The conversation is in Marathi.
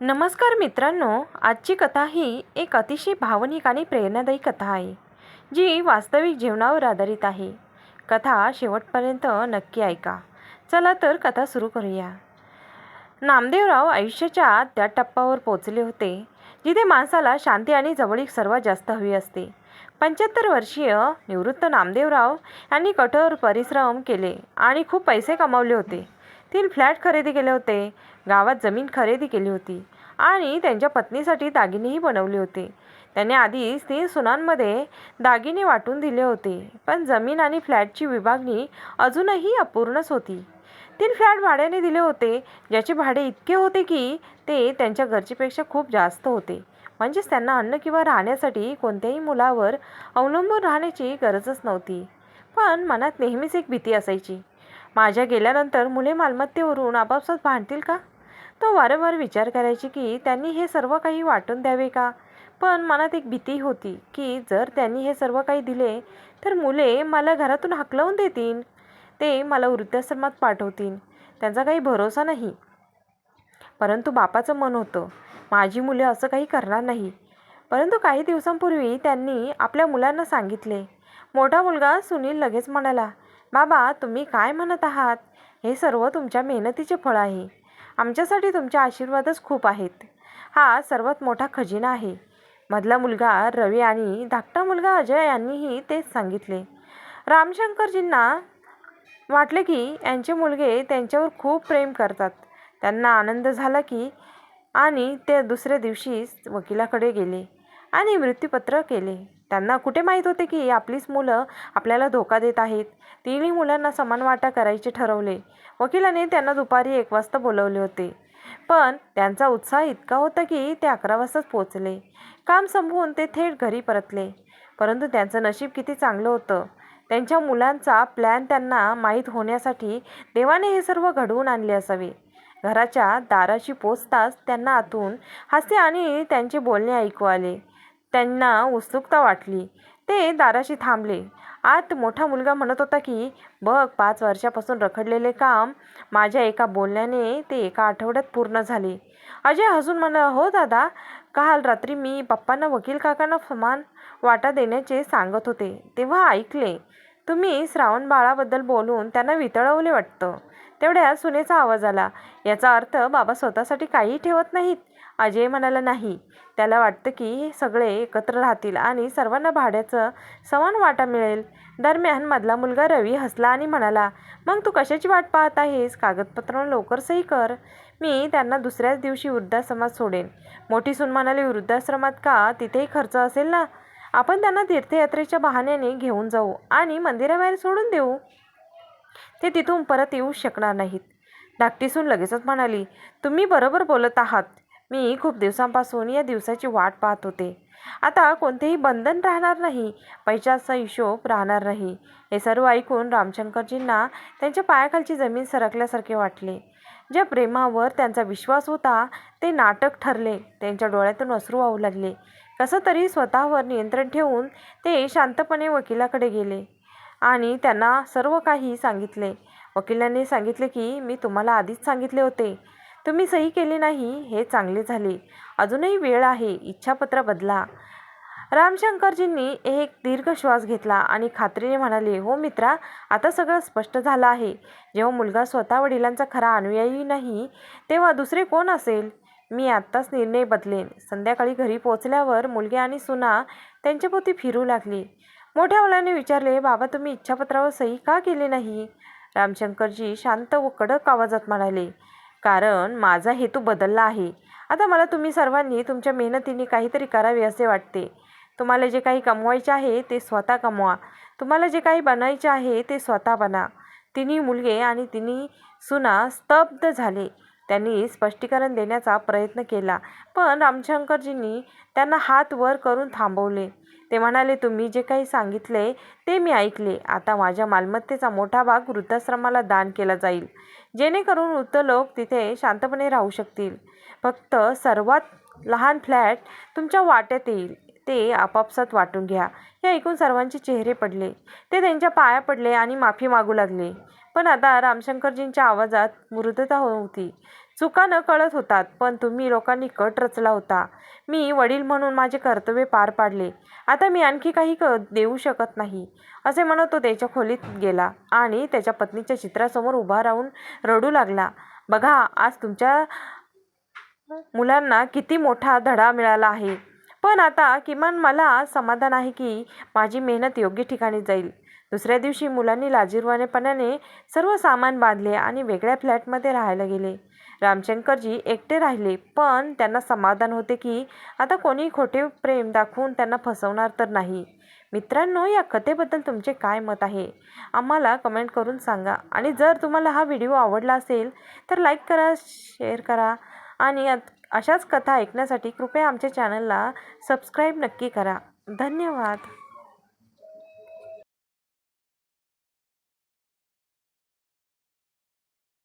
नमस्कार मित्रांनो आजची कथा ही एक अतिशय भावनिक आणि प्रेरणादायी कथा आहे जी वास्तविक जीवनावर आधारित आहे. कथा शेवटपर्यंत नक्की ऐका. चला तर कथा सुरू करूया. नामदेवराव आयुष्याच्या त्या टप्प्यावर पोचले होते जिथे माणसाला शांती आणि जवळीक सर्वात जास्त हवी असते. पंच्याहत्तर वर्षीय निवृत्त नामदेवराव यांनी कठोर परिश्रम केले आणि खूप पैसे कमावले होते. तीन फ्लॅट खरेदी केले होते. गावात जमीन खरेदी केली होती आणि त्यांच्या पत्नीसाठी दागिनेही बनवले होते. त्याने आधीच तीन सुनांमध्ये दागिने वाटून दिले होते पण जमीन आणि फ्लॅटची विभागणी अजूनही अपूर्णच होती. तीन फ्लॅट भाड्याने दिले होते ज्याचे भाडे इतके होते की ते त्यांच्या गरजेपेक्षा खूप जास्त होते. म्हणजेच त्यांना अन्न किंवा राहण्यासाठी कोणत्याही मुलावर अवलंबून राहण्याची गरजच नव्हती. पण मनात नेहमीच एक भीती असायची. माझ्या गेल्यानंतर मुले मालमत्तेवरून आपापसात भांडतील का? तो वारंवार विचार करायची की त्यांनी हे सर्व काही वाटून द्यावे का? पण मनात एक भीती होती की जर त्यांनी हे सर्व काही दिले तर मुले मला घरातून हाकलवून देतील. ते मला वृद्धाश्रमात पाठवतील. त्यांचा काही भरोसा नाही. परंतु बापाचं मन होतं माझी मुले असं काही करणार नाही. परंतु काही दिवसांपूर्वी त्यांनी आपल्या मुलांना सांगितले. मोठा मुलगा सुनील लगेच म्हणाला बाबा तुम्ही काय म्हणत आहात? हे सर्व तुमच्या मेहनतीचे फळ आहे. आमच्यासाठी तुमचे आशीर्वादच खूप आहेत. हा सर्वात मोठा खजिना आहे. मधला मुलगा रवी आणि धाकटा मुलगा अजय यांनीही तेच सांगितले. रामशंकरजींना वाटले की यांचे मुलगे त्यांच्यावर खूप प्रेम करतात. त्यांना आनंद झाला की आणि ते दुसऱ्या दिवशीच वकिलाकडे गेले आणि मृत्यूपत्र केले. त्यांना कुठे माहीत होते की आपलीच मुलं आपल्याला धोका देत आहेत? तिन्ही मुलांना समान वाटा करायचे ठरवले. वकिलाने त्यांना दुपारी एक वाजता बोलवले होते. पण त्यांचा उत्साह इतका होता की ते अकरा वाजताच पोचले काम संपवून ते थेट घरी परतले. परंतु त्यांचं नशीब किती चांगलं होतं. त्यांच्या मुलांचा प्लॅन त्यांना माहीत होण्यासाठी देवाने हे सर्व घडवून आणले असावे. घराच्या दाराशी पोचताच त्यांना आतून हास्य आणि त्यांचे बोलणे ऐकू आले. त्यांना उत्सुकता वाटली. ते दाराशी थांबले. आत मोठा मुलगा म्हणत होता की बघ पाच वर्षापासून रखडलेले काम माझ्या एका बोलण्याने ते एका आठवड्यात पूर्ण झाले. अजय हसून म्हणा हो दादा काल रात्री मी पप्पांना वकील काकांना समान वाटा देण्याचे सांगत होते. तेव्हा ऐकले तुम्ही श्रावण बाळाबद्दल बोलून त्यांना वितळवले वाटतं. तेवढ्या सुनेचा आवाज आला. याचा अर्थ बाबा स्वतःसाठी काही ठेवत नाहीत. अजय म्हणाला नाही. त्याला वाटतं की सगळे एकत्र राहतील आणि सर्वांना भाड्याचं समान वाटा मिळेल. दरम्यान मधला मुलगा रवी हसला आणि म्हणाला मग तू कशाची वाट पाहत आहेस? कागदपत्रांवर लवकर सही कर. मी त्यांना दुसऱ्याच दिवशी वृद्धाश्रमात सोडेन. मोठी सून म्हणाली वृद्धाश्रमात का? तिथेही खर्च असेल ना? आपण त्यांना तीर्थयात्रेच्या बहाण्याने घेऊन जाऊ आणि मंदिराबाहेर सोडून देऊ. ते तिथून परत येऊ शकणार नाहीत. धाकटी सून लगेचच म्हणाली तुम्ही बरोबर बोलत आहात. मी खूप दिवसांपासून या दिवसाची वाट पाहत होते. आता कोणतेही बंधन राहणार नाही पैशाचा हिशोब राहणार नाही. हे सर्व ऐकून रामशंकरजींना त्यांच्या पायाखालची जमीन सरकल्यासारखे वाटले. ज्या प्रेमावर त्यांचा विश्वास होता ते नाटक ठरले. त्यांच्या डोळ्यातून अश्रू वाहू लागले. कसं तरी स्वतःवर नियंत्रण ठेवून ते शांतपणे वकिलाकडे गेले आणि त्यांना सर्व काही सांगितले. वकिलांनी सांगितले की मी तुम्हाला आधीच सांगितले होते तुम्ही सही केली नाही हे चांगले झाले. अजूनही वेळ आहे इच्छापत्र बदला. रामशंकरजींनी एक दीर्घ श्वास घेतला आणि खात्रीने म्हणाले हो मित्रा आता सगळं स्पष्ट झालं आहे. जेव्हा मुलगा स्वतः वडिलांचा खरा अनुयायी नाही तेव्हा दुसरे कोण असेल? मी आत्ताच निर्णय बदलेन. संध्याकाळी घरी पोचल्यावर मुलगी आणि सुना त्यांच्यापोती फिरू लागली. मोठ्या मुलाने विचारले बाबा तुम्ही इच्छापत्रावर सही का केली नाही? रामशंकरजी शांत व कडक आवाजात म्हणाले कारण माझा हेतू बदलला आहे. आता मला तुम्ही सर्वांनी तुमच्या मेहनतीने काहीतरी करावे असे वाटते. तुम्हाला जे काही कमवायचे आहे ते स्वतः कमवा. तुम्हाला जे काही बनायचे आहे ते स्वतः बना. तिन्ही मुलगे आणि तिन्ही सुना स्तब्ध झाले. त्यांनी स्पष्टीकरण देण्याचा प्रयत्न केला. पण रामशंकरजींनी त्यांना हात वर करून थांबवले. ते म्हणाले तुम्ही जे काही सांगितले ते मी ऐकले. आता माझ्या मालमत्तेचा मोठा भाग वृद्धाश्रमाला दान केला जाईल. जेणेकरून वृद्ध लोक तिथे शांतपणे राहू शकतील. फक्त सर्वात लहान फ्लॅट तुमच्या वाट्यात येईल. ते आपापसात वाटून घ्या. हे ऐकून सर्वांचे चेहरे पडले. ते त्यांच्या पाया पडले आणि माफी मागू लागले. पण आता रामशंकरजींच्या आवाजात मृदता होती. चुका न कळत होतात पण तुम्ही लोकांनी कट रचला होता. मी वडील म्हणून माझे कर्तव्य पार पाडले. आता मी आणखी काही क देऊ शकत नाही असे म्हणत तो त्याच्या खोलीत गेला आणि त्याच्या पत्नीच्या चित्रासमोर उभा राहून रडू लागला. बघा आज तुमच्या मुलांना किती मोठा धडा मिळाला आहे. पण आता किमान मला समाधान आहे की माझी मेहनत योग्य ठिकाणी जाईल. दुसऱ्या दिवशी मुलांनी लाजिरवानेपणाने सर्व सामान बांधले आणि वेगळ्या फ्लॅटमध्ये राहायला गेले. रामशंकरजी एकटे राहिले पण त्यांना समाधान होते की आता कोणी खोटे प्रेम दाखवून त्यांना फसवणार तर नाही. मित्रांनो या कथेबद्दल तुमचे काय मत आहे? आम्हाला कमेंट करून सांगा. आणि जर तुम्हाला हा व्हिडिओ आवडला असेल तर लाईक करा शेअर करा. आणि अशाच कथा ऐकण्यासाठी कृपया आमच्या चॅनलला सबस्क्राईब नक्की करा. धन्यवाद.